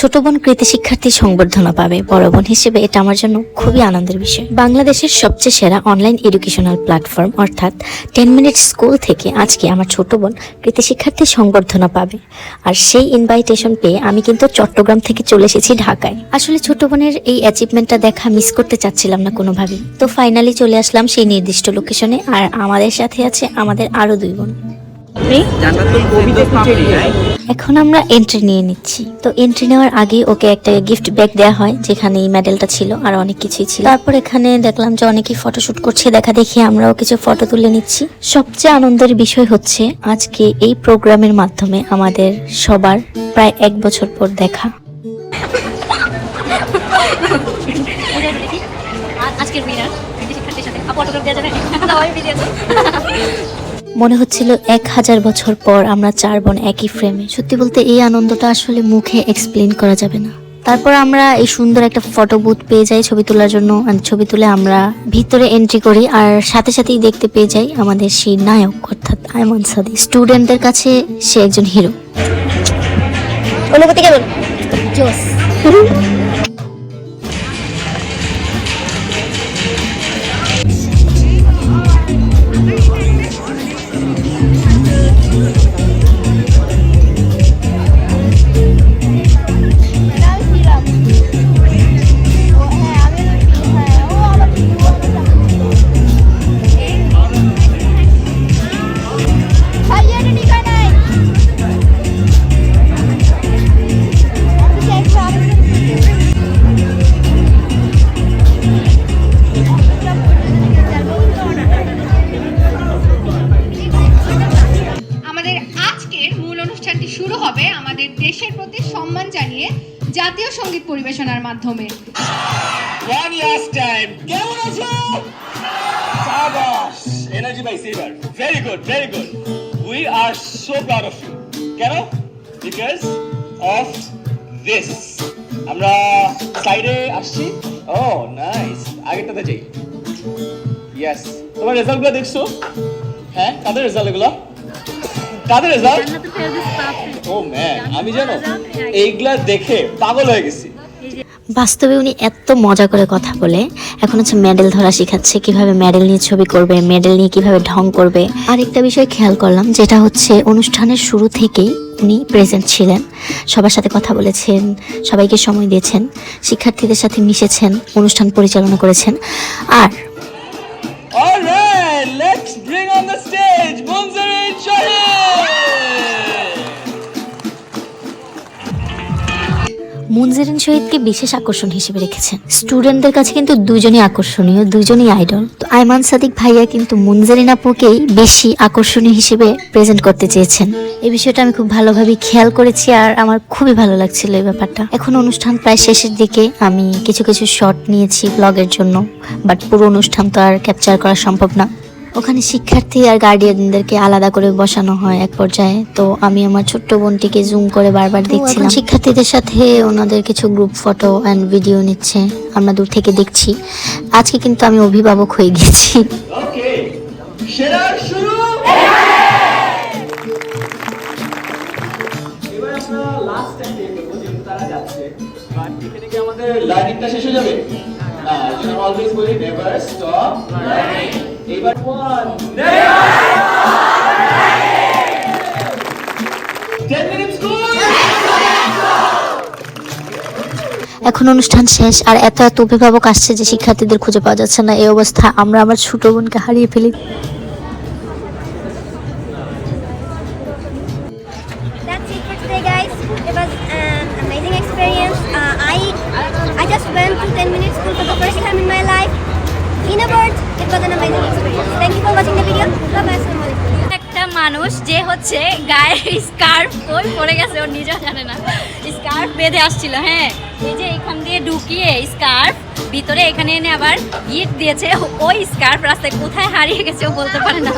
ছোট বোন কৃতি শিক্ষার্থী সংবর্ধনা পাবে। বড় বোন হিসেবে এটা আমার জন্য খুবই আনন্দের বিষয়। বাংলাদেশের সবচেয়ে সেরা অনলাইন এডুকেশনাল প্ল্যাটফর্ম অর্থাৎ টেন মিনিট স্কুল থেকে আজকে আমার ছোট বোন কৃতি শিক্ষার্থী সংবর্ধনা পাবে। আর সেই ইনভাইটেশন পেয়ে আমি কিন্তু চট্টগ্রাম থেকে চলে এসেছি ঢাকায়। আসলে ছোট বোনের এই অ্যাচিভমেন্টটা দেখা মিস করতে চাচ্ছিলাম না কোনোভাবেই। তো ফাইনালি চলে আসলাম সেই নির্দিষ্ট লোকেশনে আর আমাদের সাথে আছে আমাদের আরও দুই বোন। এখন আমরা এন্ট্রি নিয়ে নিচ্ছি। তো এন্ট্রি নেওয়ার আগে ওকে একটা গিফট ব্যাগ দেওয়া হয় যেখানে এই মেডেলটা ছিল আর অনেক কিছুই ছিল। তারপর এখানে দেখলাম যে অনেকেই ফটোশুট করছে দেখা দেখি আমরাও কিছু ফটো তুলে নিচ্ছি। সবচেয়ে আনন্দের বিষয় হচ্ছে আজকে এই প্রোগ্রামের মাধ্যমে আমাদের সবার প্রায় এক বছর পর দেখা। আজকের উইনার শিক্ষার্থীর সাথে। আপু অটোগ্রাফ দেওয়া যাবে। মনে হচ্ছিল এক হাজার বছর পর আমরা চার বোন একই ফ্রেমে সত্যি বলতে এই আনন্দটা আসলে মুখে এক্সপ্লেন করা যাবে না। তারপর আমরা এই সুন্দর একটা ফটো বুথ পেয়ে যাই ছবি তোলার জন্য। ছবি তুলে আমরা ভিতরে এন্ট্রি করি। আর সাথে সাথেই দেখতে পেয়ে যাই আমাদের সেই নায়ক অর্থাৎ আয়মান সাদি। স্টুডেন্টদের কাছে সে একজন হিরো অনুভূতি কেমন? জোস শুরু হবে আমাদের দেশের প্রতি সম্মান জানিয়ে জাতীয় সংগীত পরিবেশনার মাধ্যমে। এনার্জি কেন? আমরা সাইডে আসছি। ও নাইস আগেরটাতে যাই। ইয়েস তোমার রেজাল্টগুলো দেখছ? হ্যাঁ কাদের রেজাল্ট এগুলো? কাদের রেজাল্ট ও ম্যান আমি জানো এইগুলা দেখে পাগল হয়ে গেছি। বাস্তবে উনি এত মজা করে কথা বলে। এখন হচ্ছে মেডেল ধরা শিখাচ্ছে কীভাবে মেডেল নিয়ে ছবি করবে মেডেল নিয়ে কীভাবে ঢং করবে। আর একটা বিষয় খেয়াল করলাম যেটা হচ্ছে অনুষ্ঠানের শুরু থেকেই উনি প্রেজেন্ট ছিলেন। সবার সাথে কথা বলেছেন সবাইকে সময় দিয়েছেন শিক্ষার্থীদের সাথে মিশেছেন অনুষ্ঠান পরিচালনা করেছেন। আর মুনজেরিন শহীদকে বিশেষ আকর্ষণ হিসেবে রেখেছেন। স্টুডেন্টদের কাছে কিন্তু দুজনই আকর্ষণীয়, দুজনই আইডল। তো আইমান সাদিক ভাইয়া কিন্তু মুনজেরিন আপুকেই বেশি আকর্ষণীয় হিসেবে প্রেজেন্ট করতে চেয়েছেন। এই বিষয়টা আমি খুব ভালোভাবে খেয়াল করেছি আর আমার খুবই ভালো লাগছিল এই ব্যাপারটা। এখন অনুষ্ঠান প্রায় শেষের দিকে, আমি কিছু কিছু শট নিয়েছি ব্লগের জন্য বাট পুরো অনুষ্ঠান তো আর ক্যাপচার করা সম্ভব না। ওখানে শিক্ষার্থী আর গার্ডিয়ানদেরকে আলাদা করে বসানো হয় এক পর্যায়ে। তো আমি আমার ছোট্ট বোনটিকে জুম করে বারবার দেখছিলাম। শিক্ষার্থীদের সাথে ওনাদের কিছু গ্রুপ ফটো অ্যান্ড ভিডিও নিচ্ছে। আমরা দূর থেকে দেখছি। আজকে কিন্তু আমি অভিভাবক হয়ে গেছি। আমাদের লার্নিংটা শেষ হয়ে যাবে? না অলওয়েজ বলি নেভার স্টপ লার্নিং এখন অনুষ্ঠান শেষ, আর এত এত অভিভাবক আসছে যে শিক্ষার্থীদের খুঁজে পাওয়া যাচ্ছে না। এই অবস্থা আমরা আমার ছোট বোনকে হারিয়ে ফেলি। In a word, it was an amazing experience. Thank you for watching the video. একটা মানুষ যে হচ্ছে গায়ে স্কার্ফ ওই পরে গেছে ওর নিজেও জানে না। স্কার্ফ বেঁধে আসছিল হ্যাঁ। এই যে এখান দিয়ে ঢুকিয়ে স্কার্ফ ভিতরে এখানে এনে আবার গিট দিয়েছে। ওই স্কার্ফ রাস্তায় কোথায় হারিয়ে গেছে ও বলতে পারে না।